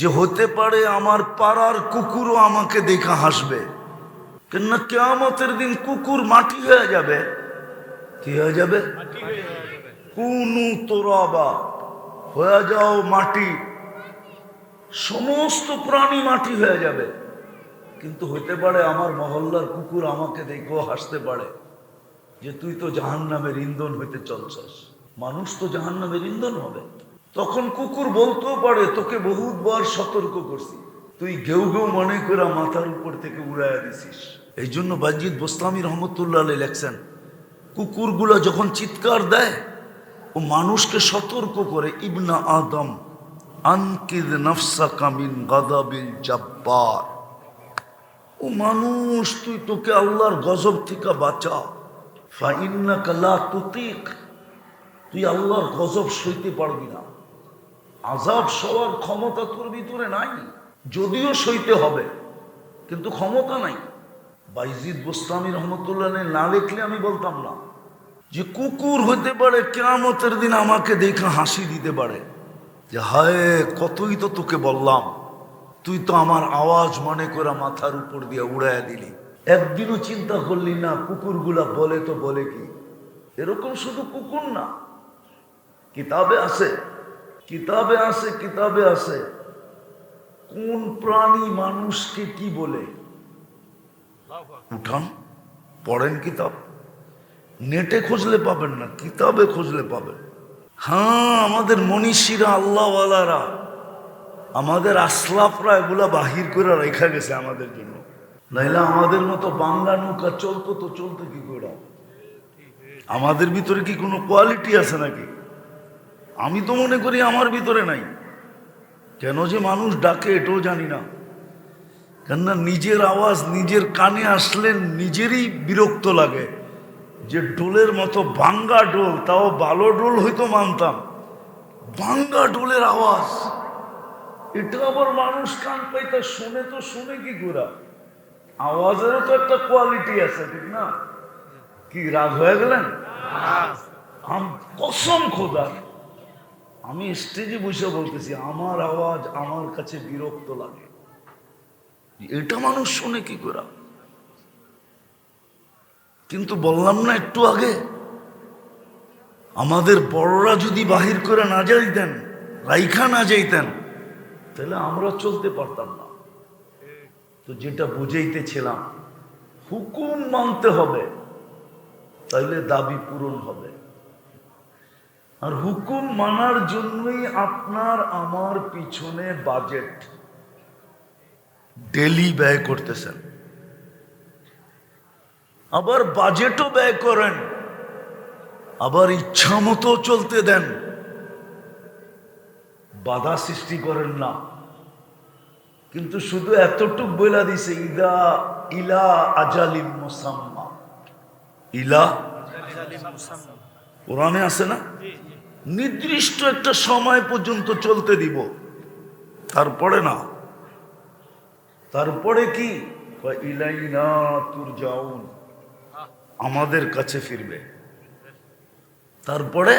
যে হতে পারে আমার পাড়ার কুকুরও আমাকে দেখা হাসবে। কেননা কেয়ামতের দিন কুকুর মাটি হয়ে যাবে। কি হয়ে যাবে? কুনু তোরাবা। হয়ে যাও মাটি। সমস্ত প্রাণী মাটি হয়ে যাবে। কিন্তু হইতে পারে আমার মহল্লার কুকুর আমাকে দেখেও হাসতে পারে যে তুই তো জাহান নামের ইন্ধন হইতে চলছস। মানুষ তো জাহান নামের ইন্ধন হবে। তখন কুকুর বলতেও পারে, তোকে বহুতবার সতর্ক করছি। তুই ঘেউ ঘেউ মনে করে মাথার উপর থেকে উড়াইয়া দিছিস। এই জন্য বাজিদ বোস্তামি রহমতুল্লাহ আলী লেখছেন, কুকুরগুলো যখন চিৎকার দেয়, ও মানুষকে সতর্ক করে, ইবনা আদম, আনকিদ নফসা কামিন গাদাবিল জাব্বার। ও মানুষ, তুই তোকে আল্লাহর গজব থেকে বাঁচা। ফাইন্নাকা লা তুতিক, তুই আল্লাহর গজব সইতে পারবি না। আজাব সবার ক্ষমতা তোর ভিতরে নাই, যদিও সইতে হবে, কিন্তু ক্ষমতা নাই। বাইজিদ গোস্বামী রহমতুল্লাহ না লিখলে আমি বলতাম না যে কুকুর হইতে পারে, কেয়ামতের দিন আমাকে দেখে হাসি দিতে পারে। যে হায়, কতই তো তোকে বললাম, তুই তো আমার আওয়াজ মনে করে মাথার উপর দিয়ে উড়াইয়া দিলি। একদিনও চিন্তা করলি না, কুকুরগুলা বলে তো বলে কি? এরকম শুধু কুকুর না। কিতাবে আছে কিতাবে আছে কিতাবে আছে। কোন প্রাণী মানুষকে কি বলে? উঠান, পড়েন কিতাব। নেটে খুঁজলে পাবেন না, কিতাবে খুঁজলে পাবেন। হ্যাঁ আমাদের মনীষীরা, আল্লাহওয়ালারা, আমাদের আসলাফরা এগুলা বাহির করে রেখা গেছে আমাদের জন্য। নাইলে আমাদের মতো বাংলা নৌকা চলতো তো চলতো কি করে? আমাদের ভিতরে কি কোনো কোয়ালিটি আছে নাকি? আমি তো মনে করি আমার ভিতরে নাই। কেন যে মানুষ ডাকে এটাও জানি না। কেননা নিজের আওয়াজ, নিজের কানে আসলে নিজেরই বিরক্ত লাগে। যে ডোলের মতো ভাঙ্গা ডোল তাও ভালো ডোল হয়তো মানতাম। ভাঙ্গা ডোলের আওয়াজ। এটা আবার মানুষ কান পাইতে শুনে তো শুনে কি করে? আওয়াজেরও তো একটা কোয়ালিটি আছে, ঠিক না? কি রাগ হয়ে গেলেন? কসম খোদা। আমি স্টেজে বসে বলতেছি, আমার আওয়াজ আমার কাছে বিরক্ত লাগে। এটা মানুষ শুনে কি করে? কিন্তু বললাম না একটু আগে, আমাদের বড়রা যদি বাহির করে না যাইতেন, রাইখা না যাইতেন, তাহলে আমরা চলতে পারতাম না। তো যেটা বুঝাইতেছিলাম, হুকুম মানতে হবে, তাইলে দাবি পূরণ হবে। আর হুকুম মানার জন্যই আপনার আমার পিছনে বাজেট ডেলি ব্যয় করতেছেন। আবার বাজেটও ব্যয় করেন, আবার ইচ্ছা মতো চলতে দেন। বাধা সৃষ্টি করেন না। কিন্তু শুধু এতটুক বইলা দিছে, ইদা ইলা আজালিম মুসাম্মা। ইলা কোরআনে আছে না? নির্দিষ্ট একটা সময় পর্যন্ত চলতে দিব। তারপরে না। তারপরে কি? আমাদের কাছে ফিরবে। তারপরে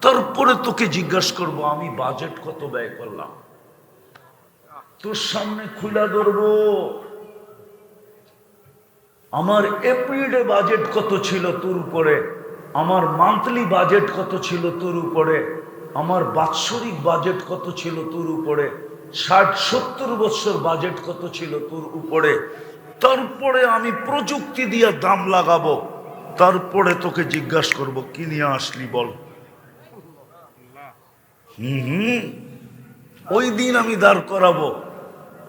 তারপরে তোকে জিজ্ঞাসা করব, আমি বাজেট কত ব্যয় করলাম? তোর সামনে খুলা ধরবো। আমার এপ্রিলে বাজেট কত ছিল তোর উপরে? আমার মান্থলি বাজেট কত ছিল তোর উপরে? আমার বাৎসরিক বাজেট কত ছিল তোর উপরে? ষাট, সত্তর বছর বাজেট কত ছিল তোর উপরে? তারপরে আমি প্রযুক্তি দিয়ে দাম লাগাবো। তারপরে তোকে জিজ্ঞাসা করব, কি নিয়ে আসলি বল? হুম ওই দিন আমি দাঁড় করাবো।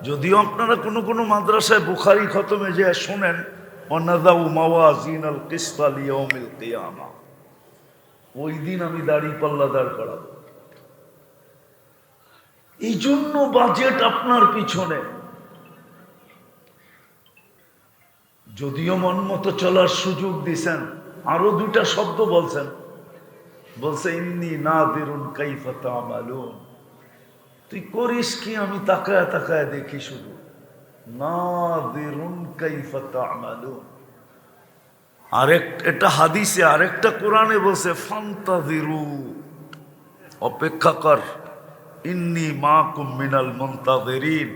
যদিও আপনারা কোনো কোনো মাদ্রাসায় বুখারি খতমে যে শোনেন ওই দিন আমি দাড়ি পাল্লা দাঁড় করাবো। এই জন্য বাজেট আপনার পিছনে। যদিও মন মতো চলার সুযোগ দিছেন, আরও দুইটা শব্দ বলছেন। বলছে, ইন্নি না দেরুন কাইফাতা আমালুন তুই করিস কি? আমি তাকায় তাকায় দেখি শুধু না দিরুন কাইফাতা আমালুন আরেক, এটা হাদিসে আরেকটা কোরআনে বলছে ফান্তাদিরু অপেক্ষা কর, ইন্নি মা কুমিনাল মন্তাদেরিন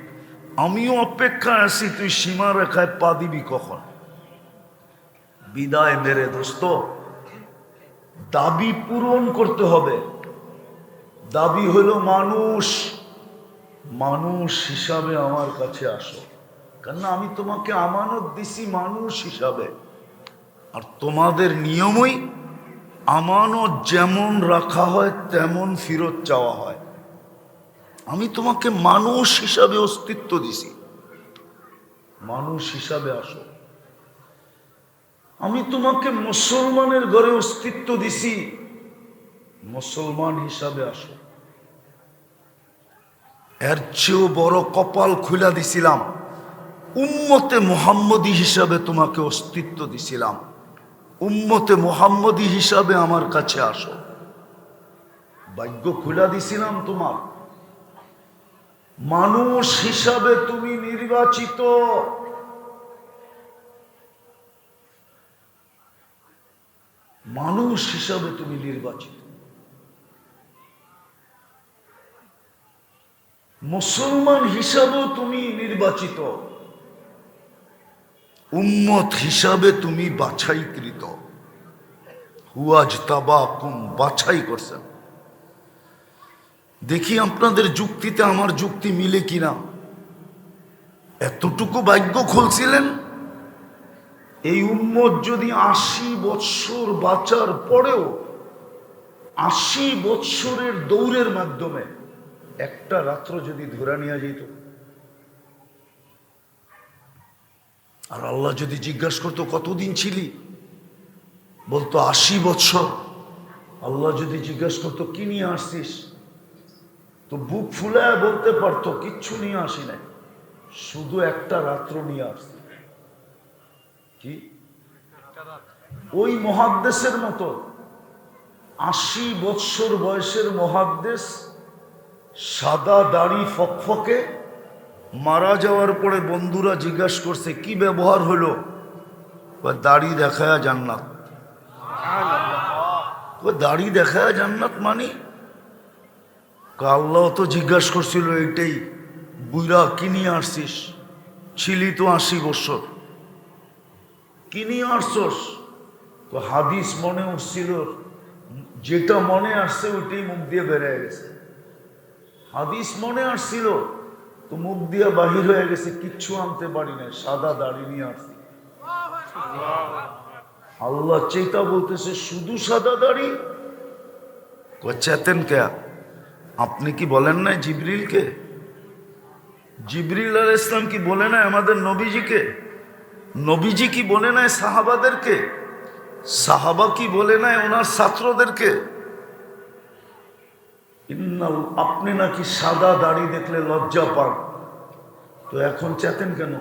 আমিও অপেক্ষা আছি, তুই সীমা রেখায় পা দিবি কখন? বিদায় মেরে দোস্ত, দাবি পূরণ করতে হবে। দাবি হলো মানুষ মানুষ হিসাবে আমার কাছে আসো। কেননা আমি তোমাকে আমানত দিছি মানুষ হিসাবে। আর তোমাদের নিয়মই আমানত যেমন রাখা হয়, তেমন ফেরত চাওয়া হয়। আমি তোমাকে মানুষ হিসাবে অস্তিত্ব দিছি। মানুষ হিসাবে আসো। আমি তোমাকে মুসলমানের ঘরে অস্তিত্ব দিছি। মুসলমান হিসাবে আসো। এর চেয়েও বড় কপাল খুলা দিছিলাম। উম্মতে মোহাম্মদী হিসাবে তোমাকে অস্তিত্ব দিছিলাম। উম্মতে মোহাম্মদী হিসাবে আমার কাছে আসো। ভাগ্য খুলা দিছিলাম তোমার। মানুষ হিসাবে তুমি নির্বাচিত। মানুষ হিসাবে তুমি নির্বাচিত। মুসলমান হিসাবেও তুমি নির্বাচিত। উম্মত হিসাবে তুমি বাছাইকৃত। হুয়াজ তাবা কুম বাছাই করছেন। দেখি আপনাদের যুক্তিতে আমার যুক্তি মিলে কিনা। এতটুকু ভাগ্য খুলছিলেন? এই উম্মত যদি আশি বৎসর বাঁচার পরেও আশি বৎসরের দৌড়ের মাধ্যমে একটা রাত্র যদি ধরে নেওয়া যেত আর আল্লাহ যদি জিজ্ঞাসা করতো, কতদিন ছিলি? বলতো, আশি বৎসর। আল্লাহ যদি জিজ্ঞাসা করতো, কি নিয়ে আসছিস? তো বুক ফুলায় বলতে পারতো, কিচ্ছু নিয়ে আসি নাই, শুধু একটা রাত্র নিয়ে আসছি। কি? ওই মহাদ্দেশের মতো আশি বৎসর বয়সের মহাদ্দেশ সাদা দাড়ি ফকফকে মারা যাওয়ার পরে বন্ধুরা জিজ্ঞাসা করছে কি ব্যবহার হলো? দাড়ি দেখায় জান্নাত। দাড়ি দেখায় জান্নাত মানে? কয়, আল্লাহ তো জিজ্ঞাসা করছিল এইটাই বুইরা কি নিয়ে আসছিস? ছিলি তো আশি বছর। কি নিয়ে আসছস? তো হাদিস মনে উঠছিল যেটা মনে আসছে ওইটাই মুখ দিয়ে বেড়ে গেছে। হাদিস মনে আসছিল তো মুখ দিয়ে বাহির হয়ে গেছে, কিচ্ছু আনতে পারি না সাদা দাড়ি নিয়ে আসছি আল্লাহ চেতা বলতেছে, শুধু সাদা দাড়ি? চেতেন কে? আপনি কি বলেন না জিবরিলকে? জিবরিল আল ইসলাম কি বলে না আমাদের নবীজিকে? নবীজি কি বলে নাই সাহাবাদেরকে? সাহাবা কি বলে নাই ওনার ছাত্রদেরকে? ইন্নাল আপনি নাকি সাদা দাড়ি দেখলে লজ্জা পান। তো এখন চেতেন কেন?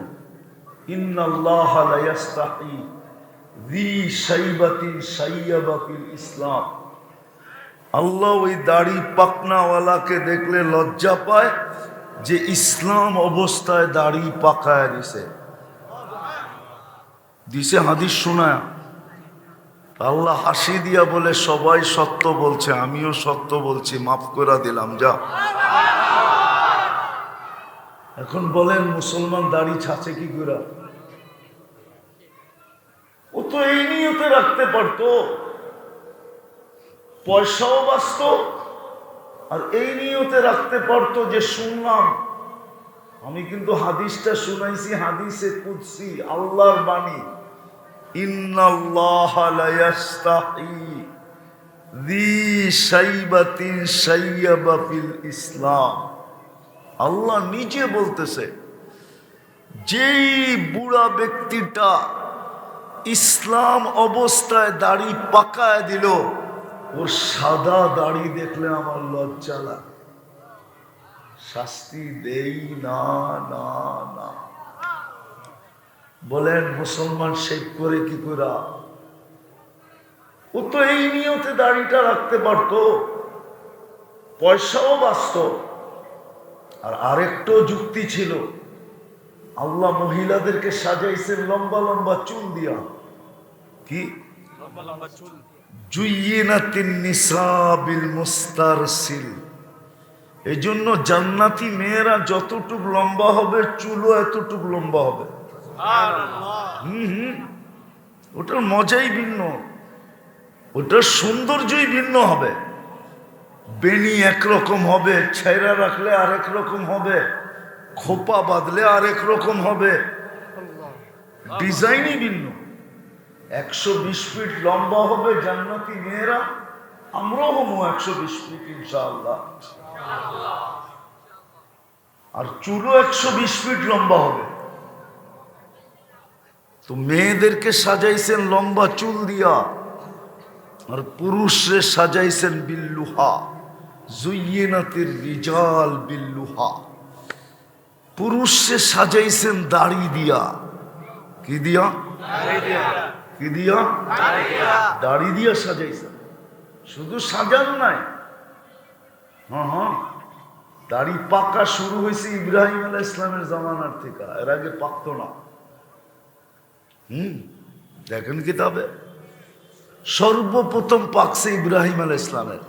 ইসলাম। আল্লাহ ওই দাড়ি পাকনাওয়ালাকে দেখলে লজ্জা পায় যে ইসলাম অবস্থায় দাড়ি পাকায় দিছে। দিছে হাদিস শোনায়। আল্লাহ হাসি দিয়া বলে সবাই সত্য বলছে, আমিও সত্য বলছি, মাফ করে দিলাম, যা। এখন বলেন, মুসলমান দাড়ি ছাছে কি করে? ও তো এই নিয়তে রাখতে পারতো। পয়সাও বাঁচত, আর এই নিয়তে রাখতে পারতো যে, শুনলাম, আমি কিন্তু হাদিসটা শুনাইছি, হাদিসে কুদসি, আল্লাহর বাণী। ইসলাম। আল্লাহ নিজে বলতেছে, যেই বুড়া ব্যক্তিটা ইসলাম অবস্থায় দাড়ি পাকায় দিল ওর সাদা দাড়ি দেখলে আমার লজ্জা লাগে। শাস্তি দেই না না না। বলেন মুসলমান শেখ করে কি করা ও তো এই নিয়তে দাড়িটা রাখতে পারতো পয়সাও বাঁচত আর আরেকটো যুক্তি ছিল। আল্লাহ মহিলাদেরকে সাজাইছেন লম্বা লম্বা চুল দিয়া। কি? এই জন্য জান্নাতি মেয়েরা যতটুক লম্বা হবে চুলও এতটুক লম্বা হবে। হুম হুম। ওটার মজাই ভিন্ন। ওটার সৌন্দর্যই ভিন্ন হবে। বেনি একরকম হবে ছেঁড়া রাখলে আরেক রকম হবে খোপা বাঁধলে আরেক রকম হবে। ডিজাইনই ভিন্ন। একশো বিশ ফিট লম্বা হবে জান্নাতি মেয়েরা আমরাও হব একশো বিশ ফিট ইনশাআল্লাহ। আর চুলও একশো বিশ ফিট লম্বা হবে। তো মেয়েদেরকে সাজাইছেন লম্বা চুল দিয়া আর পুরুষরে সাজাইছেন বিল্লুহা জুইয়েনাতের রিজাল বিল্লুহা। পুরুষে সাজাইছেন দাড়ি দিয়া। কি দিয়া? কি দিয়া? দাড়ি দিয়া। সাজাইছেন। শুধু সাজান নাই। হ্যাঁ হ্যাঁ। দাড়ি পাকা শুরু হয়েছে ইব্রাহিম আলাহ ইসলামের জামানার থেকে। এর আগে পাকতো না। হুম, দেখেন কিতাবে। সর্বপ্রথম পাকছে ইব্রাহিম আলাহ ইসলামের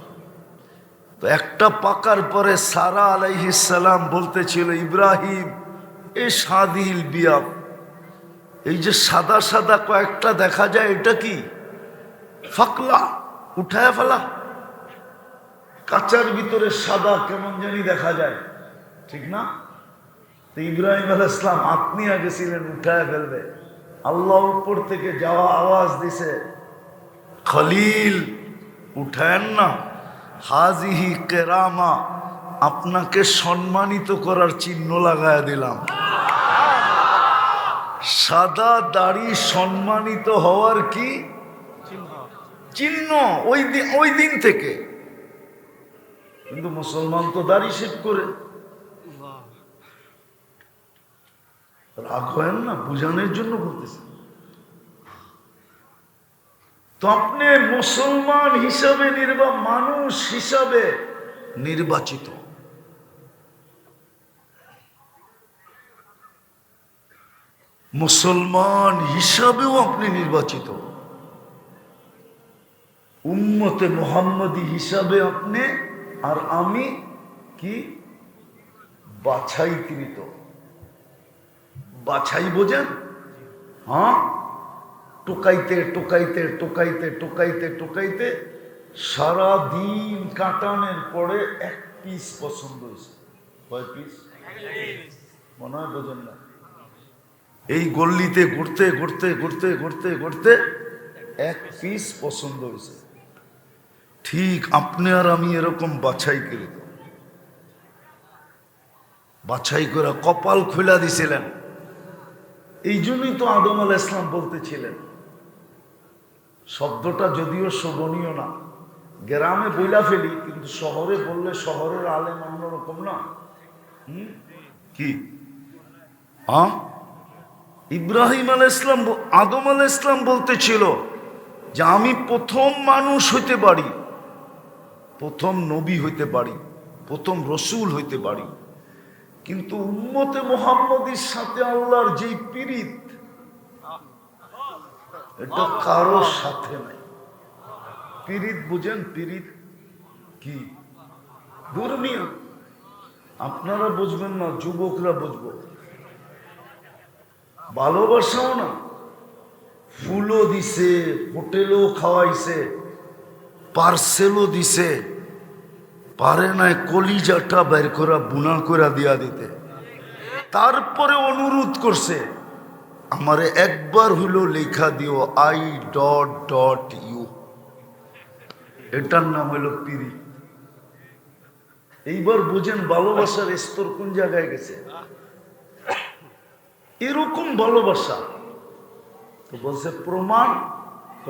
তো একটা পাকার পরে সারা আলাইহিসাল্লাম বলতেছিল, ইব্রাহিম, এ সাদিল বিয়াব এই যে সাদা সাদা কয়েকটা দেখা যায়, এটা কি? ফাকলা, উঠায় ফেলা। কাঁচার ভিতরে সাদা কেমন জানি দেখা যায়, ঠিক না? তো ইব্রাহিম আল ইসলাম আত্মীয় গেছিলেন উঠায় ফেলবে। আল্লাহ উপর থেকে যাওয়া আওয়াজ দিছে, খলিল উঠেন না। হাজিহি কেরামা, আপনাকে সম্মানিত করার চিহ্ন লাগায় দিলাম। সাদা দাড়ি সম্মানিত হওয়ার কি চিহ্ন? ওই দিন ওই দিন থেকে। কিন্তু মুসলমান তো দাড়ি শেভ করে। রাগ হয় না, বুঝানোর জন্য বলতেছি। তো আপনি মুসলমান হিসাবে নির্বা, মানুষ হিসাবে নির্বাচিত। মুসলমান হিসাবেও আপনি নির্বাচিত। উম্মতে মোহাম্মদী হিসাবে আপনি আর আমি কি? বাছাইকৃত। বাছাই বোঝেন? হ্যাঁ? টোকাইতে টোকাইতে টোকাইতে টোকাইতে টোকাইতে সারা দিন কাটানোর পরে এক পিস পছন্দ হয়েছে। কয় পিস মনে হয় বোঝেন না। এই গল্লিতে ঘুরতে ঘুরতে ঘুরতে ঘুরতে ঘুরতে এক পিস পছন্দ হয়েছে। ঠিক আপনি আর আমি এরকম বাছাই করে। বাছাই করে কপাল খুলা দিছিলেন। এই জন্যই তো আদম আল ইসলাম বলতেছিলেন, শব্দটা যদিও শোভনীয় না, গ্রামে বইলা ফেলি, কিন্তু শহরে বললে শহরের আলেম অন্যরকম না? কি? ইব্রাহিম আল ইসলাম আদম আল ইসলাম বলতেছিল যে আমি প্রথম মানুষ হইতে পারি, প্রথম নবী হইতে পারি, প্রথম রসুল হইতে পারি। কিন্তু উম্মতে মোহাম্মদের সাথে আল্লাহর যে পীড়িত এটা কারোর সাথে নাই। পীড়িত বুঝেন পীড়িত কি? দুর্মিয়া আপনারা বুঝবেন না, যুবকরা বুঝব। ভালোবাসাও না। ফুলও দিছে, হোটেলও খাওয়াইছে, পার্সেলও দিছে। পারে নাই কলিজাটা বের করা বুনা করে দিয়া দিতে। তারপরে অনুরোধ করছে, আমারে একবার হইল লেখা দিও, আই ডট ডট ইউ। এটার নাম হইল পিরি এইবার বুঝেন ভালোবাসার স্তর কোন জায়গায় গেছে? এরকম ভালোবাসা, তো বলছে প্রমাণ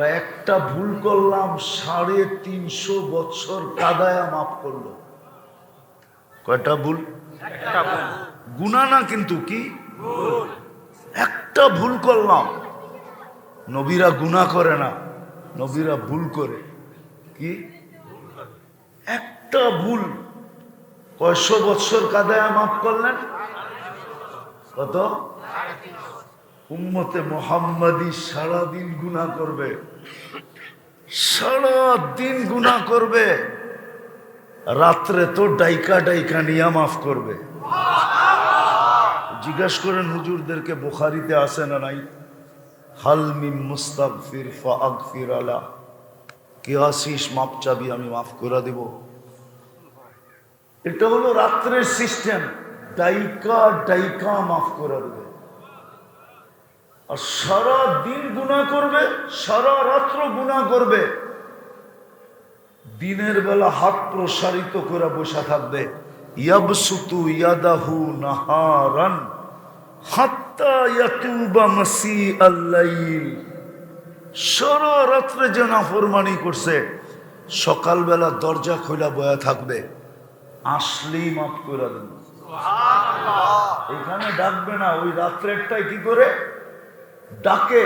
একটা ভুল করলাম সাড়ে তিনশো বছর কাদায়া মাফ করল। কয়টা ভুল? গুণা না কিন্তু কি? একটা ভুল করলাম। নবীরা গুণা করে না নবীরা ভুল করে। কি? একটা ভুল। কয়শো বৎসর কাদায়া মাফ করলেন? কত? উম্মতে মোহাম্মদী সারাদিন গুণা করবে। সারা দিন গুণা করবে। রাত্রে তো ডাইকা ডাইকা নিয়া মাফ করবে। জিজ্ঞাসা করেন, হুজুরদেরকে বুখারিতে আসে না নাই? হালমিম মুস্তাগফির ফাগফির আলা। কে আসিস, মাপ চাবি, আমি মাফ করে দেব। এটা হলো রাত্রের সিস্টেম ডাইকা ডাইকা মাফ করে দেবে। আর সারা দিন গুণা করবে সারা রাত্র গুণা করবে। দিনের বেলা হাত প্রসারিত করে বসে থাকবে। ইয়াবসুতু ইয়াদাহু নাহারান হাত্তা ইয়াতুবা মাসি আল্লাইল সারা রাত্রে যে নাফরমানি করছে সকালবেলা দরজা খোলা বয়া থাকবে। আসলেই মাফ করে দেন। এখানে ডাকবে না ওই রাত্রেরটাই কি করে? ডাকে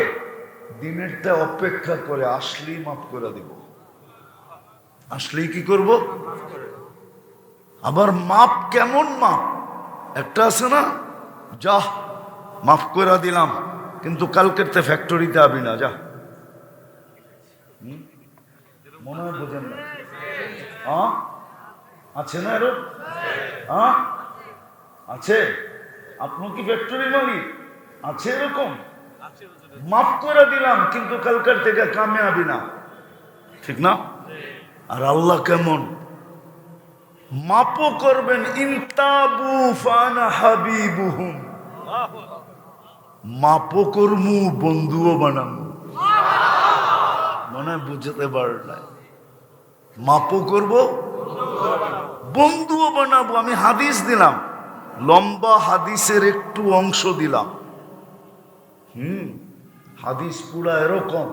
দিনেরটা অপেক্ষা করে আসলেই মাফ করে দিব। আসলেই কি করব? আবার মাপ কেমন মাপ? একটা আছে না? যা, মাফ করে দিলাম, কিন্তু কালকের তে ফ্যাক্টরিতে আবি না, যা? মনে হয় বোঝেন না? আছে না এরকম? আছে। আপনার কি ফ্যাক্টরি মালিক? আছে এরকম? মাফ করে দিলাম, কিন্তু কালকার থেকে কামে আবি না। ঠিক না? আর আল্লাহ কেমন? মাপও করবেন ইনতাবু ফানা হাবিবুহুম। মাপও করমু, বন্ধুও বানামু। মনে বুঝতে পারলাই মাপও করব, বন্ধুও বানাবো। আমি হাদিস দিলাম, লম্বা হাদিসের একটু অংশ দিলাম। হুম, হাদিস পুরা এরকম।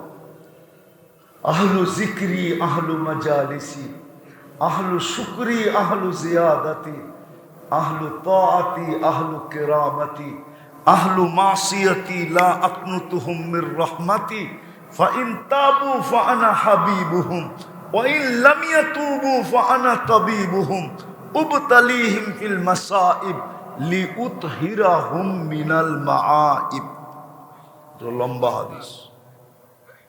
আহলু জিক্রি, আহলু মজালিসি, আহলু শুকরি, আহলু জিয়াদাতি, আহলু তাআতি, আহলু কিরামতি, আহলু মাসিয়াতি, লা আকনুতুহুম মির রাহমাতি ফাইন তাবু ফাআনা হাবিবুহুম ওয়াইন লাম ইয়াতুবু ফাআনা তাবিবুহুম, উবতালিহিম ফিল মাসাইব, লিউতহিরাহুম মিনাল মাআইব। লম্বা হাদিস